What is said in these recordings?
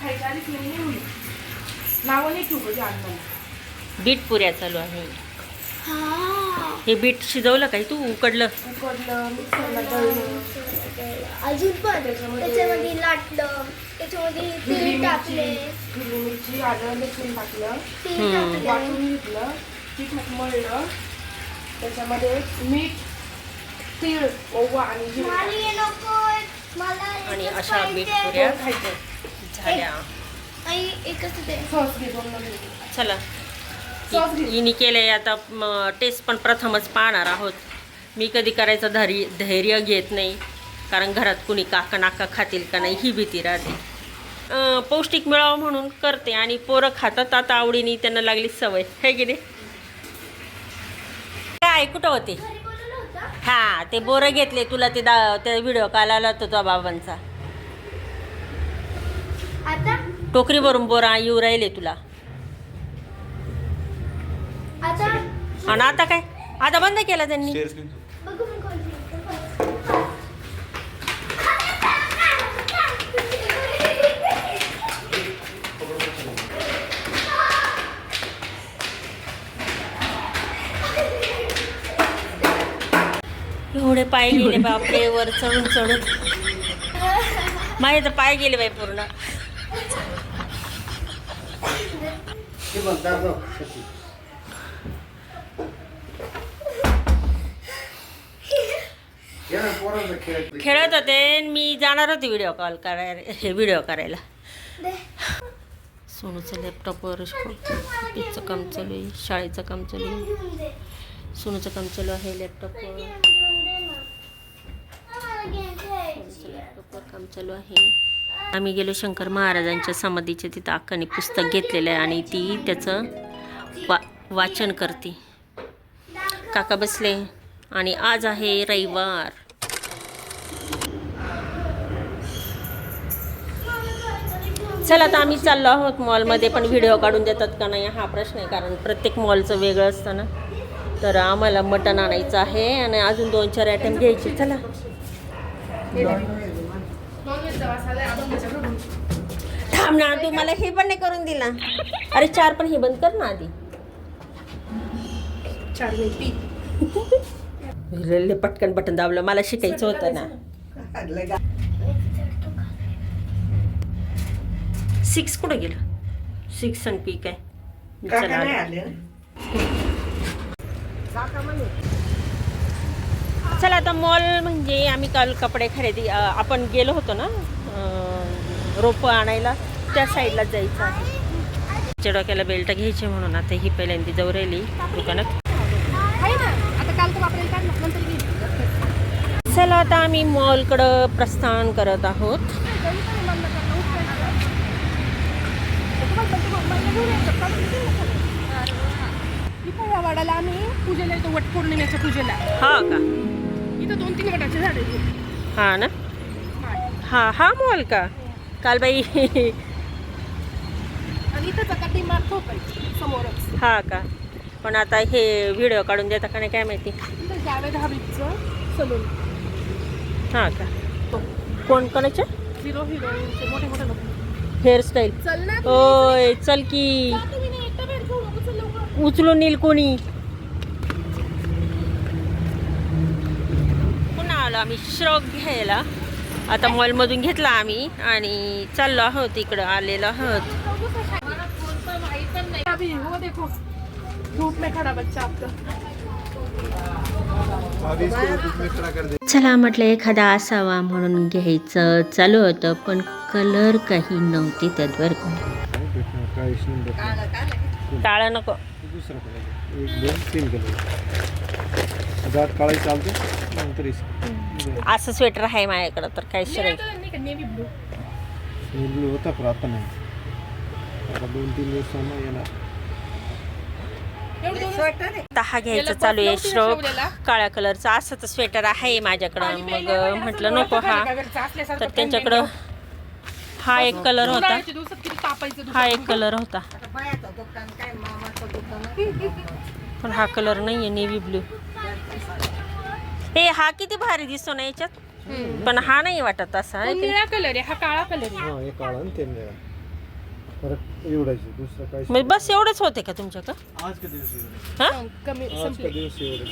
खायच्या ठेवू अन्नाला बीट पुऱ्या चालू आहे. हा. हे बीट शिजवलं काय तू? उकडलं. उकडलं मिक्सरला दळलं. अजून पण? त्याच्यामध्ये- त्याच्यामध्ये लाटलं. त्याच्यामध्ये तेल टाकले मिरची हिरवी मिरची आलं लसूण टाकलं. तेल हम्म. टाकले. वाटून घेतलं. पिठात मळलं. त्याच्यामध्ये मीठ तीळ ओवा आणि हे अशा बीट. पुऱ्या खायचं. झाल्या. चला. हिने केलंय आता टेस्ट पण प्रथमच पाहणार आहोत. मी कधी करायचं धैर्य धैर्य घेत नाही. कारण घरात कुणी काका नाका खातील का नाही ही भीती राहते. पौष्टिक मिळावं म्हणून करते आणि पोरं खातात. आता आवडीने त्यांना लागली सवय. हे की नाही? काय कुठं होते? घरी बोलवलं होतं? हा ते बोरं घेतले. तुला ते दा ते व्हिडिओ कॉल आला होता बाबांचा. आता? टोकरीवरून बोरा येऊ राहिले तुला. आता? आणि आता काय? आता बंद केला त्यांनी. बघू मी कोणती एवढे पाय गेले बापरे वर चढून चढून. माझे तर पाय गेले बाई पूर्ण. खेळत होते मी जाणार होते व्हिडिओ कॉल करायला हे व्हिडिओ करायला. सोनूचं लॅपटॉपवर तिचं काम चालू आहे शाळेचं काम चालू आहे. सोनूचं काम चालू आहे लॅपटॉपवर. लॅपटॉपवर काम चालू आहे आम्ही गेलो शंकर महाराजांच्या समाधीच्या तिथं अक्काने पुस्तक घेतलेलं आहे आणि ती त्याचं वा वाचन करते. काका बसले आणि आज आहे रविवार. चला आता आम्ही चाललो आहोत मॉलमध्ये पण व्हिडिओ काढून देतात का नाही हा प्रश्न आहे कारण प्रत्येक मॉलचं वेगळं असतं ना. तर आम्हाला मटण आणायचं आहे आणि अजून दोन चार आयटम घ्यायचे. चला. थांब ना तू मला हे पण नाही करून दिला. अरे चार पण हे बंद कर ना आधी. चार पटकन बटन दाबलं मला शिकायचं होतं ना. सिक्स कुठं गेलं? सिक्स आणि पी काय? चला आता मॉल म्हणजे आम्ही काल कपडे खरेदी आपण गेलो होतो ना रोपं आणायला त्या साईडला जायचं आहे. तिच्या डोक्याला बेल्ट घ्यायचे म्हणून आता ही पहिल्यांदा जाऊ राहिली दुकानात. चला आता आम्ही मॉलकडं प्रस्थान करत आहोत. वाडाला आम्ही पूजेला येतो वट पौर्णिमेच्या पूजेला. हा का? दोन तीन झाड हा ना? हा हा मॉल का? काल बाई. आणि इथंच आता समोरच. हा का? पण आता हे व्हिडिओ काढून देता का नाही काय माहिती? इथं जावेद हबीबचं सलून. हा का? कोण कोणाच्या हिरो हिरोईनचे मोठे मोठे लोक. हेअरस्टाईल चल ना ओय चल की. उचलून येईल कोणी. आलो आम्ही श्रक घ्यायला. आता मॉलमधून घेतला आम्ही आणि चाललो आहोत इकडं आलेलो आहोत. चला म्हटलं एखादा असावा म्हणून घ्यायचं चालू होतं पण कलर काही नव्हते त्यात बरं काळा नको. दुसरा कलर एक दोन तीन कलर काळाही चालते नंतर इस- असं स्वेटर आहे माझ्याकडं तर काय शिराय नहीं का नेवी ब्लू होता पण आता नाही. आता दोन तीन येणार. आता हा घ्यायचं चालू आहे श्रोक. काळ्या कलरचा असं तर स्वेटर आहे माझ्याकडं. आणि मग म्हटलं नको हा. तर त्यांच्याकडं हा. एक कलर होता. हा. एक कलर होता. पण हा कलर नाही आहे नेव्ही ब्ल्यू हे हा किती भारी दिसतो ना याच्यात? पण हा नाही वाटत असा तो निळा कलर आहे हा काळा कलर आहे. हां काळा आणि ते निळा. दुसरं काय मग बस एवढंच होते का तुमच्याकडं? आज का दिवस एवढे? हां? कमी आज का संपले दिवस एवढे?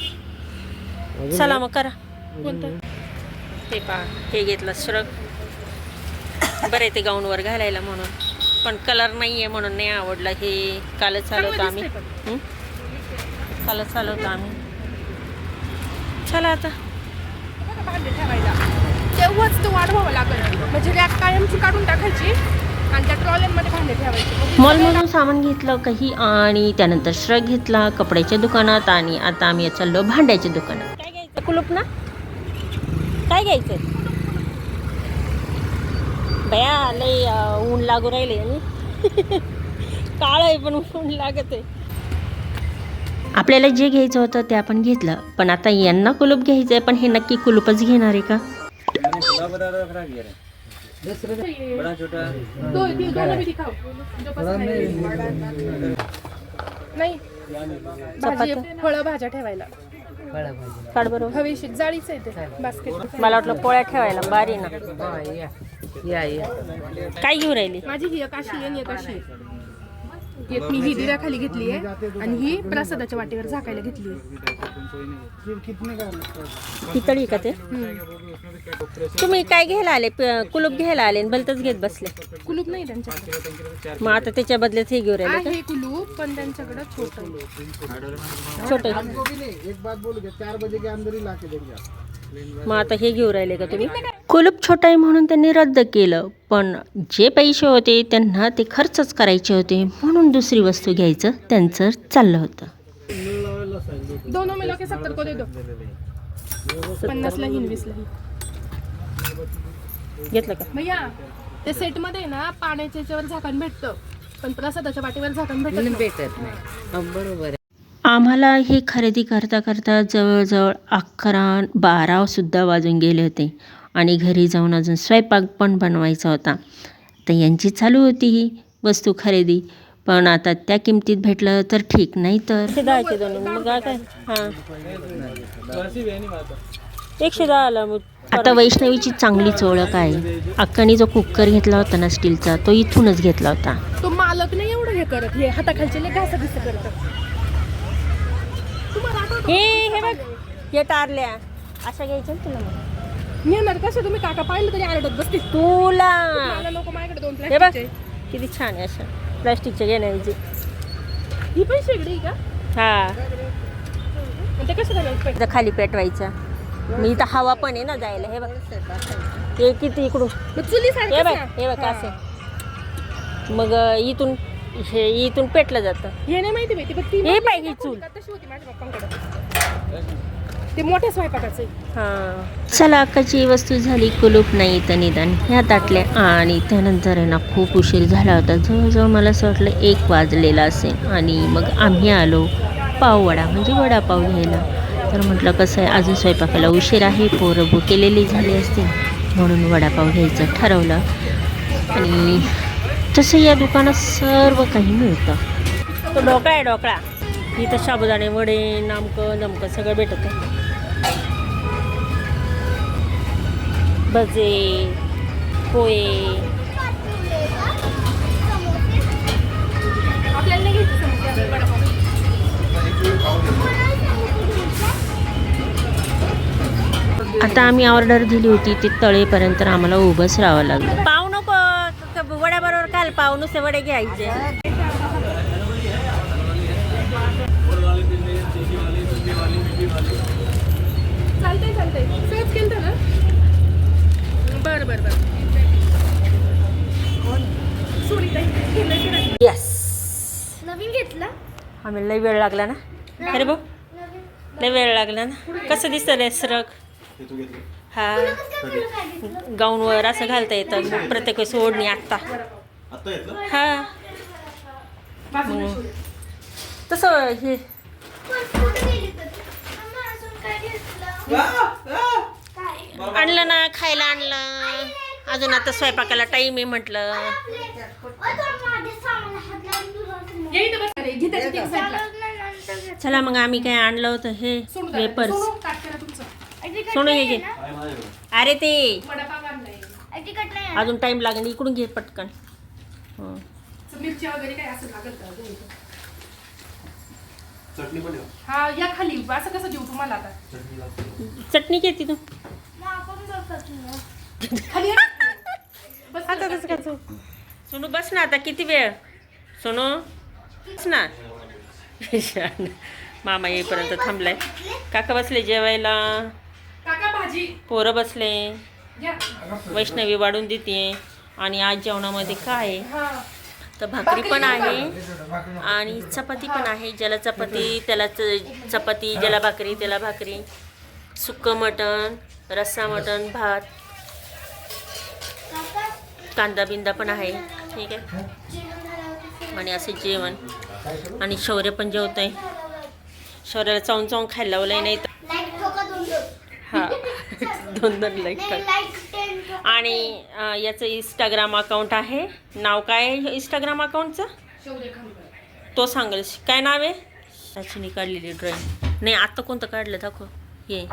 अजून चला मग करा. कोणतं? हे पहा हे घेतलं श्रग. बरं आहे ते गाऊनवर घालायला म्हणून. पण कलर नाही आहे म्हणून नाही आवडलं. हे कालच चालवतो आम्ही. दिसतंय हं? कालच चालवतो आम्ही. चला आता. भांडे ठेवायला तेव्हाच तो वाढवावा लागेल. म्हणजे रॅक कायमची काढून टाकायची आणि त्या भांडे ठेवायचे. मॉलमधून सामान घेतलं काही आणि त्यानंतर श्रग घेतला कपड्याच्या दुकानात आणि आता आम्ही चाललो भांड्याच्या दुकानात. काय घ्यायचं कुलूप ना? काय घ्यायचं बया लय अं, ऊन लागू राहिले काळ आहे पण ऊन लागत आहे आपल्याला जे घ्यायचं होतं ते आपण घेतलं. पण आता यांना कुलूप घ्यायचं आहे पण हे नक्की कुलूपच घेणार आहे का. नाही भाजी फळं भाज्या ठेवायला. काढ बरोबर हवेशीर जाळीच आहे ते. बास्केट. मला वाटलं पोळ्या ठेवायला बारी ना. काय घेऊ राहिली? माझी ही एक अशी आहे आणि एक अशी. आहे. एक मी ही दिव्याखाली घेतली आहे आणि ही प्रसादाच्या वाटेवर झाकायला घेतली पितळी का ते? तुम्ही काय घ्यायला आले? प- कुलूप घ्यायला आले आणि भलतच घेत बसले. कुलूप नाही त्यांच्याकडे. मग आता त्याच्या बदल्यात हे घेऊ राहिले आहे कुलूप पण त्यांच्याकडे छोट छोटे एक बात बोलू क्या चार बजे के अंदर ही देंगे आप मग आता हे घेऊ राहिले का तुम्ही? कुलूप छोटा आहे म्हणून त्यांनी रद्द केलं पण जे पैसे होते त्यांना ते खर्चच करायचे होते म्हणून दुसरी वस्तू घ्यायचं त्यांचं चाललं होतं. दोनों मिलो के सत्तर को दे दो. पन्नासला हिन वीसला ही घेतलं का? भैया ते सेटमध्ये ना पाण्याच्या याच्यावर झाकण भेटतं पण प्रसादाच्या वाटेवर झाकण भेटत नाही. आम्हाला हे खरेदी करता करता जवळजवळ अकरा बारा सुद्धा वाजून गेले होते. आणि घरी जाऊन अजून स्वयंपाक पण बनवायचा होता. तर यांची चालू होती ही वस्तू खरेदी. पण आता त्या किमतीत भेटलं तर ठीक नाही तर? दहाचे दोन. मग काय हां. एकशे दहाला मग. आता वैष्णवीची चांगलीच ओळख आहे. अक्काने जो कुकर घेतला होता ना स्टीलचा तो इथूनच घेतला होता. तो मालक नाही एवढं हे करत. हे हाताखालचे लय? हे हे बघ. हे टारल्या. अशा घ्यायच्या ना तुला मग. नेणार कसं? तुम्ही काका पाहिलं तरी आरडत बसते तुला. मला नको माझ्याकडे दोन हे बघ. प्लास्टिकचे किती छान आहे अशा. प्लास्टिकच्या घेण्याची ही पण शेगडी आहे का? हा. आणि ते कसं करायचं इथं खाली पेटवायचा. मी इथं हवा पण आहे ना जायला. हे बघ. हे किती इकडून. मग चुली हे बघ. हे बघ असं. मग अं, इथून हे इथून पेटलं जातं. हे नाही माहिती माहिती पण ती हे पाहिजे चूल. का तशी होती माझ्या पप्पांकडे ते मोठ्या स्वयंपाकाचं आहे. हां. चला अक्काची वस्तू झाली कुलूप नाही तर निदान. ह्या ताटल्या. आणि त्यानंतर आहे ना खूप उशीर झाला होता. जवळजवळ मला असं वाटलं एक वाजलेला असेल. आणि मग आम्ही आलो पाववडा म्हणजे वडापाव घ्यायला. तर म्हटलं कसं आहे अजून स्वयंपाकाला उशीर आहे. पोरं भुकेलेली झाली असतील. म्हणून वडापाव घ्यायचं ठरवलं. आणि तसं या दुकानात सर्व काही मिळतं. तो ढोकळा आहे ढोकळा. इथं साबुदाणे वडे नामकं नमकं सगळं भेटत. आहे भजे पोहे. आता आम्ही ऑर्डर दिली होती ती तळेपर्यंत आम्हाला उभंच राहावं लागलं. वड्याबरोबर काल पाव नुसते वडे घ्यायचे. चालतंय चालतंय. सहज केलं ना? बरं बरं बरं. सुनीताई, केलंय की नाही? येस नवीन घेतला? आम्ही लय वेळ लागला ना. अरे भाऊ लय वेळ लागला ना. कसं दिसतं रे सरक? हा. गाऊनवर असं घालता येतं. प्रत्येक वेळेस ओढणी आत्ता. हा. शोध. तसं हे. आणलं ना खायला आणलं. अजून आता स्वयंपाकाला टाईम आहे म्हटलं. चला मग आम्ही काय आणलं होतं हे वेपर्स हे घे. अरे ते. अजून टाइम लागेल. इकडून घे पटकन. हं. असं मिरची वगैरे काय असं लागत का अजून इथं? चटणी पण आहे. हा या खाली. असं कसं देऊ तुम्हाला आता? चटणी लागते. चटणी घेते तू मग आपण जातात ना. खाली या. बस आता कसं करायचं सोनू बस ना आता. किती वेळ? सोनू बस ना. मामा येईपर्यंत थांबलाय. काका बसले जेवायला. काका भाजी. पोरं बसले. वैष्णवी वाढून देते आणि आज जेवणामध्ये काय आहे? हा. तर भाकरी पण आहे आणि चपाती पण आहे ज्याला चपाती त्याला चपाती ज्याला भाकरी त्याला भाकरी. सुक्कं मटण रस्सा मटण भात. कांदा बिंदा पण आहे ठीक आहे. आणि असे जेवण. आणि शौर्य पण जेवत आहे शौर्याला चावून चावून खायला लावलंय नाही तर हा. दोन दोन लाईक लाइट. आणि याचं इंस्टाग्राम अकाउंट आहे. नाव काय आहे इंस्टाग्राम अकाउंटचं तो सांगेल. काय नाव आहे? सचिनी काढलेली ड्रॉइंग नाही आता कोणतं काढलं दाखव. हे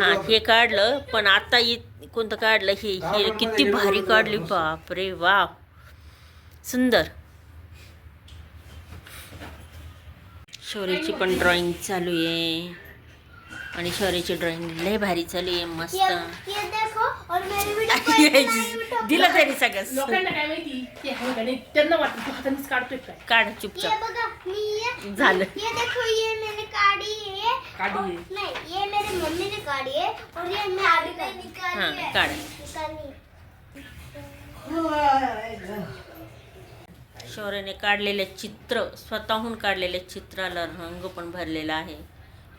हा हे काढलं पण आता कोणतं काढलं? हे हे किती भारी काढली. बापरे वा सुंदर. शौर्याची पण ड्रॉइंग चालू आहे. आणि शौर्याची ड्रॉइंग लय भारी चालू आहे मस्त. दिलं तरी सगळं. लोकांना काय माहिती? ते आहे का नाही? त्यांना वाटतं तू हातानेच काढतोय काय? काढ ये चुपचाप. बघा मी ये. झालं. ये देखो ये मैंने काटी है काटी और- है। नहीं ये मेरी मम्मी ने काटी है और ये मैंने निकाली हाँ, है काट। निकाली. शौर्याने काढलेले चित्र स्वतःहून काढलेल्या चित्राला रंग पण भरलेला आहे.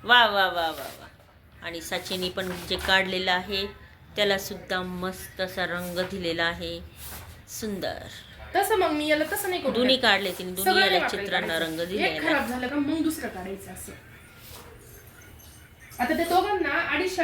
वा वा वा वा वा. आणि सचिनी पण जे काढलेलं आहे त्याला सुद्धा मस्त असा रंग दिलेला आहे. सुंदर. तसं मग मी याला तसं नाही करू दोन्ही. काढले तिने दोन्ही नाही याला चित्रांना. रंग दिलेला खराब झालं का मग दुसरं काढायचं असं. आता ते दोघांना अडीचशे